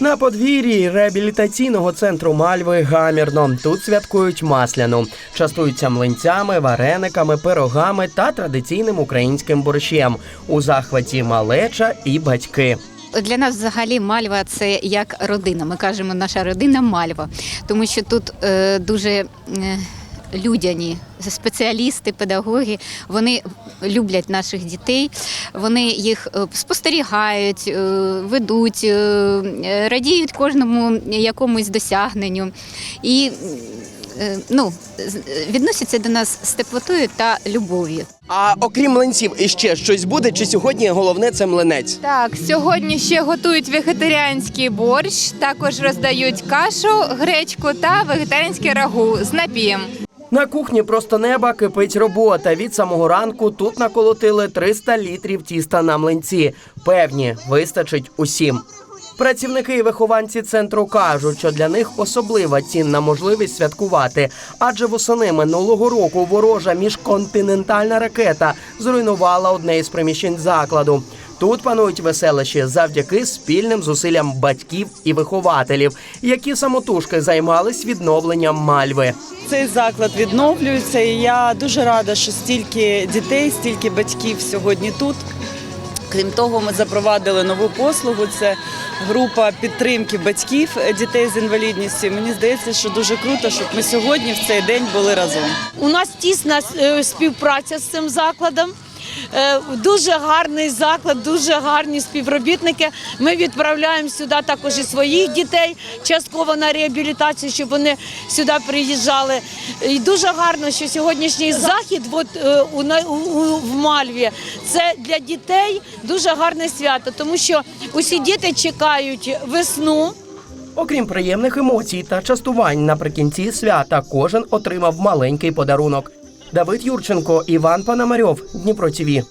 На подвір'ї реабілітаційного центру Мальви гамірно. Тут святкують масляну, частуються млинцями, варениками, пирогами та традиційним українським борщем. У захваті малеча і батьки. Для нас взагалі Мальва це як родина. Ми кажемо, наша родина Мальва, тому що тут е, дуже е, людяні спеціалісти, педагоги. Вони люблять наших дітей, вони їх е, спостерігають, е, ведуть, е, радіють кожному якомусь досягненню. І ну, відносяться до нас з теплотою та любов'ю. А окрім млинців, іще щось буде? Чи сьогодні головне це млинець? Так, сьогодні ще готують вегетаріанський борщ, також роздають кашу, гречку та вегетаріанське рагу з напієм. На кухні просто неба кипить робота. Від самого ранку тут наколотили 300 літрів тіста на млинці. Певні, вистачить усім. Працівники і вихованці центру кажуть, що для них особлива цінна можливість святкувати, адже восени минулого року ворожа міжконтинентальна ракета зруйнувала одне із приміщень закладу. Тут панують веселищі завдяки спільним зусиллям батьків і вихователів, які самотужки займались відновленням мальви. Цей заклад відновлюється, і я дуже рада, що стільки дітей, стільки батьків сьогодні тут. Крім того, ми запровадили нову послугу. Це група підтримки батьків е, дітей з інвалідністю. Мені здається, що дуже круто, щоб ми сьогодні в цей день були разом. У нас тісна е, співпраця з цим закладом. Е, Дуже гарний заклад, дуже гарні співробітники. Ми відправляємо сюди також і своїх дітей частково на реабілітацію, щоб вони сюди приїжджали. І дуже гарно, що сьогоднішній захід от, е, у, у- в Мальві це для дітей дуже гарне свято, тому що усі діти чекають весну. Окрім приємних емоцій та частувань наприкінці свята, кожен отримав маленький подарунок. Давид Юрченко, Іван Пономарьов, Дніпро ТІВІ.